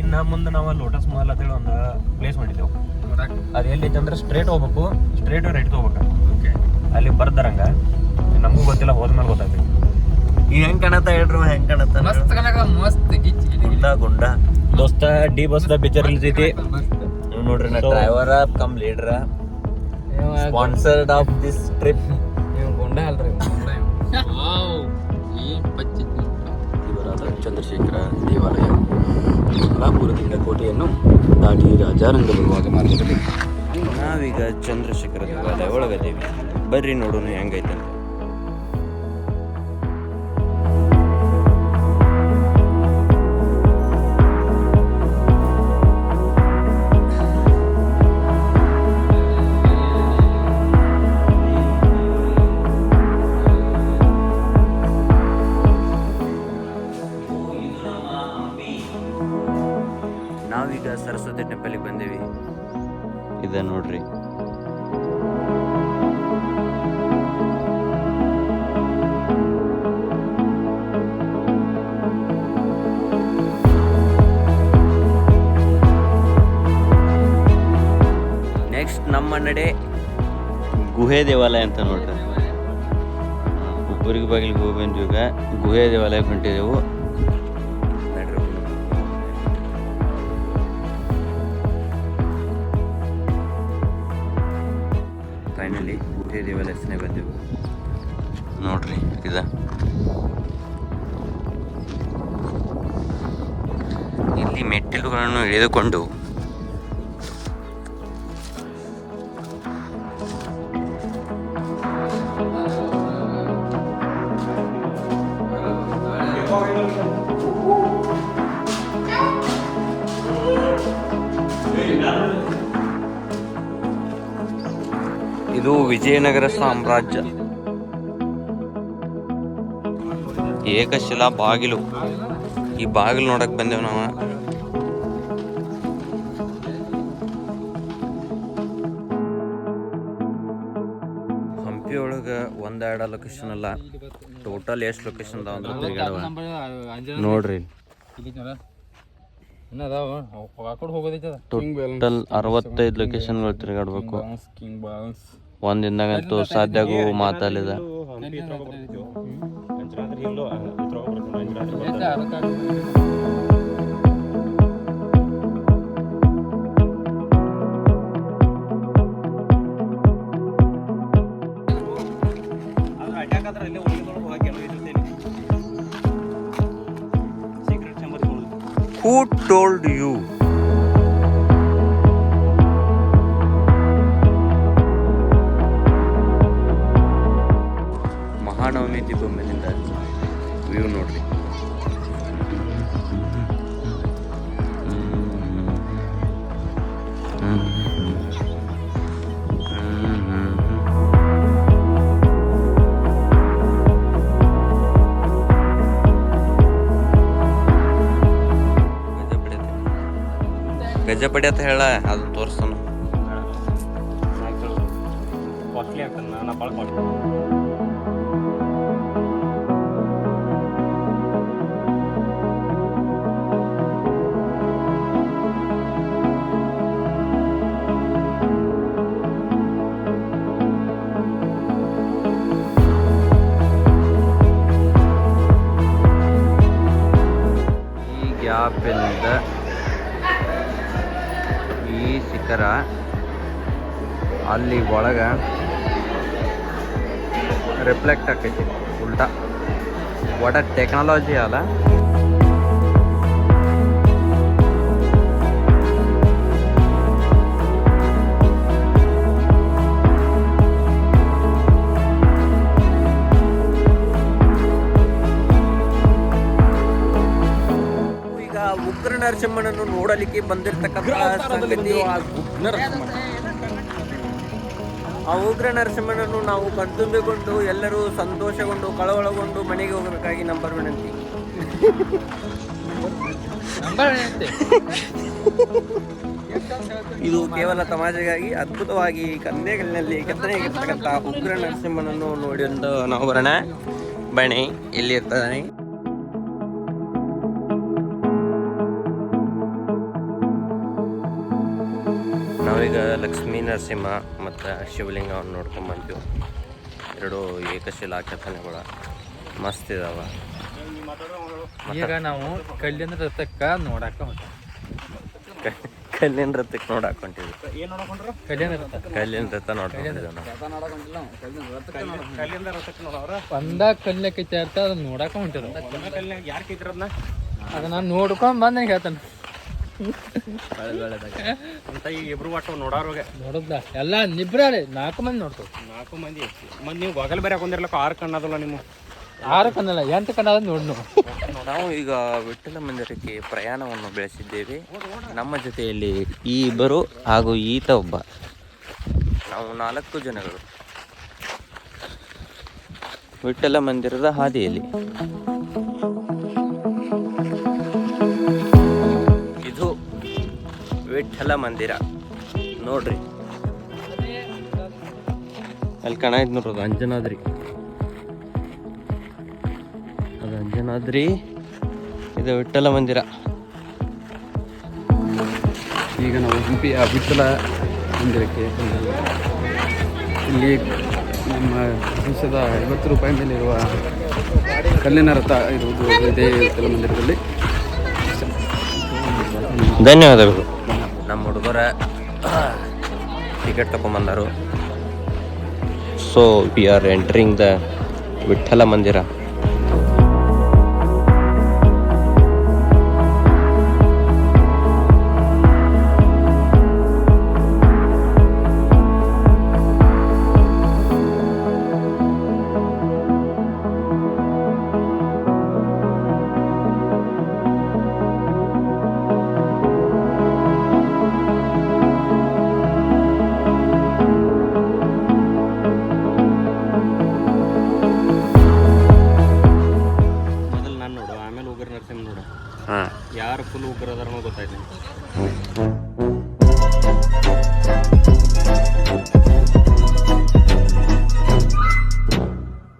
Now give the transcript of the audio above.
ಇನ್ನ ಮುಂದೆ ನಾವು ಲೋಟಸ್ ಮಹಲ್ ಅಂತೇಳಿ ಒಂದು ಪ್ಲೇಸ್ ಮಾಡಿದ್ದೆವು. ಅದು ಎಲ್ಲಿ ಅಂದ್ರೆ ಸ್ಟ್ರೇಟ್ ಹೋಗ್ಬೇಕು ಸ್ಟ್ರೇಟ್ ರೈಟ್ ಹೋಗ್ಬೇಕು. ಓಕೆ ಅಲ್ಲಿ ಬರ್ದಾರಂಗ. ನಮಗೂ ಗೊತ್ತಿಲ್ಲ ಹೋದ್ಮೇಲೆ ಗೊತ್ತಾಗ್ತೈತಿ ಈಗ ಹೆಂಗ್ ಕಾಣತ್ತ ಹೇಳ್ರಿ ಹೆಂಗ್ ಕಾಣತ್ತ ಮಸ್ತ್ ಕನಕ ಮಸ್ತ್ ಗಿಚ್ ಗಿಚ್ ಗುಂಡ ಗುಂಡ. ದೋಸ್ತ ಡಿ ಬಸ್ ದ ಪಿಕ್ಚರ್ ಮಸ್ತ್ ನೀವು ನೋಡ್ರಿ ನಾ driver driver cum leader sponsored of this trip ನೀವು ಗುಂಡ ಅಲ್ರಿ. ಚಂದ್ರಶೇಖರ ದೇವಾಲಯ ಸೋಲಾಪುರದಿಂದ ಕೋಟೆಯನ್ನು ದಾಟಿ ರಾಜಾರಂಗ ಬರುವಾಗ ಮಾರ್ಗದಲ್ಲಿ. ನಾವೀಗ ಚಂದ್ರಶೇಖರ ದೇವಾಲಯ ಒಳಗದೇವಿ. ಬರ್ರಿ ನೋಡೋಣ ಹೆಂಗೈತೆ ಸರಸ್ವತಿ ಟೆಂಪಲ್ಗೆ ಬಂದೇವಿ. ಇದೆ ನೋಡ್ರಿ. ನೆಕ್ಸ್ಟ್ ನಮ್ಮ ನಡೆ. ಗುಹೆ ದೇವಾಲಯ ಅಂತ ನೋಡ್ರಿ. ಒಬ್ಬರಿಗೆ ಬಾಗಿಲಿಗೆ ಹೋಗಿ ಬಂದ್ವಿ ಈಗ ಗುಹೆ ದೇವಾಲಯ ಹೊಂಟಿದೆವು. ದೇವಾಲಯಕ್ಕೆ ಬಂದೆವು. ನೋಡ್ರಿ ಇದ. ಇಲ್ಲಿ ಮೆಟ್ಟಿಲುಗಳನ್ನು ಇಳಿದುಕೊಂಡು ಇದು ವಿಜಯನಗರ ಸಾಮ್ರಾಜ್ಯ. ಏಕಶಿಲಾ ಬಾಗಿಲು. ಈ ಬಾಗಿಲು ನೋಡಕ್ ಬಂದೇವ್ ನಾವು. ಹಂಪಿ ಒಳಗ ಒಂದೆರಡ ಲೊಕೇಶನ್ ಅಲ್ಲ. ಟೋಟಲ್ ಎಷ್ಟು ಲೊಕೇಶನ್ ಅದಾವ ತಿರ್ಗಾಡವ ನೋಡ್ರಿ. ಇನ್ನ ಅದಾವ. ಆ ಕಡೆ ಹೋಗೋದೈತೆ ಅದ. ಟೋಟಲ್ ಅರವತ್ತೈದು ಲೊಕೇಶನ್ಗಳು ತಿರ್ಗಾಡ್ಬೇಕು ಕಿಂಗ್ ಬಾಲ್ಸ್ ಒಂದ್ ದಿನದಾಗಂತೂ ಸಾಧ್ಯ ಆಗೋ ಮಾತಲ್ಲಿದ. ಟೋಲ್ಡ್ ಯು ಮಹಾನವಮಿ ದೀಪ ಮೇಲಿಂದ ವ್ಯೂ ನೋಡ್ರಿ. ಗಜಪಡಿ ಅಂತ ಹೇಳ ಅದು ತೋರಿಸ್ತಾನ ಕಾಸ್ಟ್ಲಿ ಶಿಖರ ಅಲ್ಲಿ ಒಳಗ ರಿಫ್ಲೆಕ್ಟ್ ಆಕೈತಿ ಉಲ್ಟಾ. ಒಟ ಟೆಕ್ನಾಲಜಿ ಅಲ್ಲ. ನರಸಿಂಹನನ್ನು ನೋಡಲಿಕ್ಕೆ ಬಂದಿರತಕ್ಕಂಥ ಸಂಗತಿ. ಆ ಉಗ್ರ ನರಸಿಂಹನನ್ನು ನಾವು ಕಣ್ತುಂಬಿಕೊಂಡು ಎಲ್ಲರೂ ಸಂತೋಷಗೊಂಡು ಕಳವಳಗೊಂಡು ಮನೆಗೆ ಹೋಗಬೇಕಾಗಿ ನಂಬರ್ ವಿನಂತಿ ಇದು ಕೇವಲ ತಮಾಷೆಗಾಗಿ ಅದ್ಭುತವಾಗಿ ಕಂದೆಗಳಿನಲ್ಲಿ ಕೆತ್ತನೆಗಿರ್ತಕ್ಕಂಥ ಉಗ್ರ ನರಸಿಂಹನನ್ನು ನೋಡಿ ಒಂದು ನಾವು ಬರೋಣ. ಬಣಿ ಇಲ್ಲಿ ಇರ್ತಾನೆ ನಾವೀಗ ಲಕ್ಷ್ಮೀ ನರಸಿಂಹ ಮತ್ತು ಶಿವಲಿಂಗವನ್ನು ನೋಡ್ಕೊಂಡ್ ಬಂತೀವಿ ಎರಡು ಏಕಶಿಲಾ ಕೆತ್ತನೆಗಳು. ಮಸ್ತ್ ಇದಾವ. ಈಗ ನಾವು ಕಲ್ಲಿನ ರಥಕ್ಕ ನೋಡಾಕ ಹೊಂಟೀವಿ. ಕಲ್ಲಿನ ರಥಕ್ಕೆ ನೋಡಾಕ ಹೊಂಟಿದ್ವಿ ಕಲ್ಲಿನ ರಥ. ಕಲ್ಲಿನ ರಥ ನೋಡ್ಕೊಂಡಿದ್ದೇವೆ ನಾವು. ಒಂದ ಕಲ್ಲಕ್ಕೈತಿ ಅಂತ ಅದನ್ನ ನೋಡಾಕ ಹೊಂಟಿದ ಅದನ್ನ ನೋಡ್ಕೊಂಡ್ ಬಂದ ಹೇಳ್ತಾನೆ. ಇಬ್ರು ಒಟ್ಟು ನೋಡೋರ್ಗೆ ನೋಡುದ್ಲ ಎಲ್ಲ ನಿಬ್ರಾರೆ ನಾಲ್ಕು ಮಂದಿ ನೋಡ್ತಾವ. ನಾಲ್ಕು ಮಂದಿ ಮಂದಿ ನೀವು ಬಗಲ್ ಬೇರೆ ಹಾಕೊಂಡಿರ್ಲಕ್ಕ ಆರು ಕಣ್ಣದಲ್ಲ ನಿಮ್ಮ ಆರು ಕಣ್ಣಲ್ಲ ಎಂಟು ಕಣ್ಣದ ನೋಡಿ ನಾವು ಈಗ ವಿಠ್ಠಲ ಮಂದಿರಕ್ಕೆ ಪ್ರಯಾಣವನ್ನು ಬೆಳೆಸಿದ್ದೇವೆ. ನಮ್ಮ ಜೊತೆಯಲ್ಲಿ ಈ ಇಬ್ಬರು ಹಾಗೂ ಈತ ಒಬ್ಬ. ನಾವು ನಾಲ್ಕು ಜನಗಳು. ವಿಠಲ ಮಂದಿರದ ಹಾದಿಯಲ್ಲಿ. ವಿಠ್ಠಲ ಮಂದಿರ. ನೋಡ್ರಿ. ಅಲ್ಲಿ ಕಣ ಇದ್ ನೋಡ್ರಿ ಅದು ಅಂಜನಾದ್ರಿ. ಅದು ಅಂಜನಾದ್ರಿ. ಇದು ವಿಠಲ ಮಂದಿರ. ಈಗ ನಾವು ಹಂಪಿಯ ವಿಠಲ ಮಂದಿರಕ್ಕೆ. ಇಲ್ಲಿ ನಮ್ಮ ದೇಶದ ಐವತ್ತು ರೂಪಾಯಿ ಮೇಲಿರುವ ಇರುವ ಕಲ್ಲಿನ ರಥ ಇರುವುದು ಇದೇ ವಿಠಲ ಮಂದಿರದಲ್ಲಿ. ಧನ್ಯವಾದಗಳು. ಹುಡುಗರ ticket ತಗೊಂಬಂದರು so we are entering the Vitthala mandira ಯಾರು ಫುಲ್ ಉಗ್ರ ಅದಾರ ಗೊತ್ತಾಯ್ತು